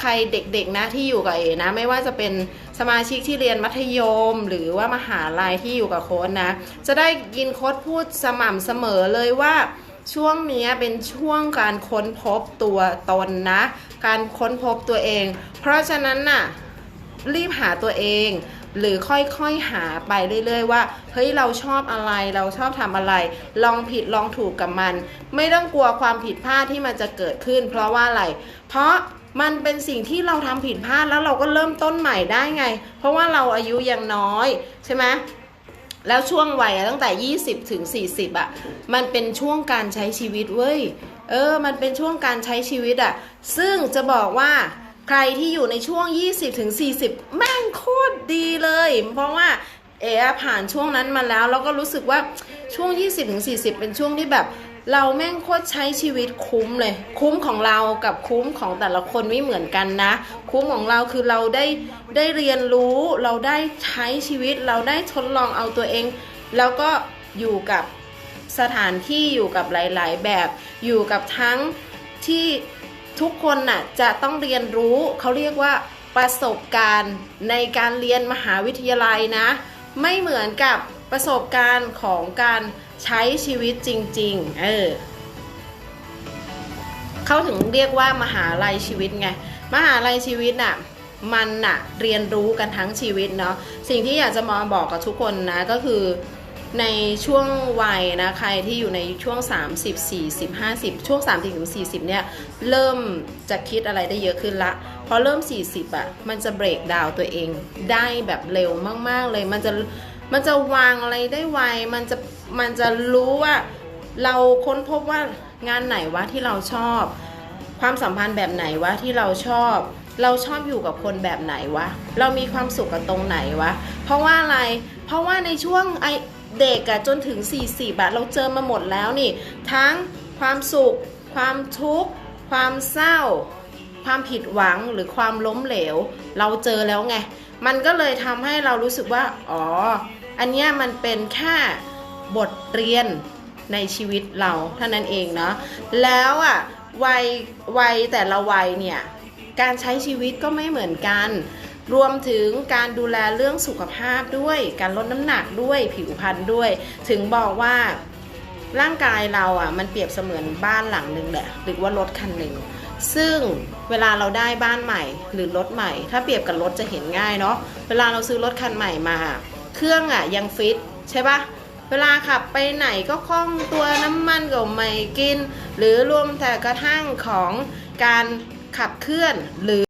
ใครเด็กๆนะที่อยู่กับเอนะ ไม่ว่าจะเป็นสมาชิกที่เรียนมัธยม หรือว่ามหาลัยที่อยู่กับโค้ชนะ จะได้ยินโค้ดพูดสม่ำเสมอเลยว่าช่วงนี้เป็นช่วงการค้นพบตัวตนนะ การค้นพบตัวเอง เพราะฉะนั้นน่ะรีบหาตัวเอง หรือค่อยๆหาไปเรื่อยๆ ว่าเฮ้ยเราชอบอะไรเราชอบทำอะไร ลองผิดลองถูกกับมัน ไม่ต้องกลัวความผิดพลาดที่มันจะเกิดขึ้น เพราะว่าอะไร เพราะมันเป็นสิ่งที่เราทำผิดพลาดแล้วเราก็เริ่มต้นใหม่ได้ไง เพราะว่าเราอายุยังน้อยใช่ไหมแล้วช่วงวัยตั้งแต่ 20 ถึง 40อะมันเป็นช่วงการใช้ชีวิตเว้ย เออ มันเป็นช่วงการใช้ชีวิตอะ ซึ่งจะบอกว่า ใครที่อยู่ในช่วง 20ถึง40 แม่งโคตรดีเลย เพราะว่าเอ๋อะผ่านช่วงนั้นมาแล้ว แล้วก็รู้สึกว่าช่วง 20ถึง40 เป็นช่วงที่แบบเราแม่งโคตรใช้ชีวิตคุ้มเลย คุ้มของเรากับคุ้มของแต่ละคนไม่เหมือนกันนะ คุ้มของเราคือเราได้ได้เรียนรู้ เราได้ใช้ชีวิต เราได้ทดลองเอาตัวเอง แล้วก็อยู่กับสถานที่อยู่กับหลาย ๆ แบบอยู่กับทั้งที่ ทุกคนน่ะจะต้องเรียนรู้เขาเรียกว่าประสบการณ์ในการเรียนมหาวิทยาลัยนะ ไม่เหมือนกับประสบการณ์ของการใช้ชีวิตจริง ๆ เออเขาถึงเรียกว่ามหาลัยชีวิตไง มหาลัยชีวิตน่ะมันน่ะเรียนรู้กันทั้งชีวิตเนาะสิ่งที่อยากจะมาบอกกับทุกคนนะก็คือ ในช่วงวัยนะใครที่อยู่ในช่วง 30 40 50 ช่วง 30ถึง40 เนี่ย เริ่มจะคิดอะไรได้เยอะขึ้นละพอเริ่ม 40อะ่ะมันจะเบรกดาวตัวเองได้แบบเร็วมาก ๆ เลยมันจะมันจะวางอะไรได้ไวมันจะมันจะรู้ว่าเราค้นพบว่างานไหนวะที่เราชอบ ความสัมพันธ์แบบไหนวะที่เราชอบ เราชอบอยู่กับคนแบบไหนวะ เรามีความสุขกับตรงไหนวะ เพราะว่าอะไรเพราะว่าในช่วงไอ เด็กอะจนถึง 40อะเราเจอมาหมดแล้วนี่ ทั้งความสุข ความทุกข์ ความเศร้า ความผิดหวังหรือความล้มเหลว เราเจอแล้วไง มันก็เลยทำให้เรารู้สึกว่า อ๋อ อันเนี้ยมันเป็นแค่บทเรียนในชีวิตเราเท่านั้นเองเนาะแล้วอะวัยวัยแต่ละวัยเนี่ย การใช้ชีวิตก็ไม่เหมือนกัน รวมถึงการดูแลเรื่องสุขภาพด้วย การลดน้ำหนักด้วยผิวพรรณด้วย ถึงบอกว่าร่างกายเราอะมันเปรียบเสมือนบ้านหลังหนึ่งแหละหรือว่ารถคันหนึ่งซึ่งเวลาเราได้บ้านใหม่หรือรถใหม่ ถ้าเปรียบกับรถจะเห็นง่ายเนาะเวลาเราซื้อรถคันใหม่มา เครื่องอะยังฟิตใช่ปะเวลาขับไปไหนก็คล่องตัวน้ำมันก็ไม่กิน หรือรวมแต่กระทั่งของการขับเคลื่อนหรือ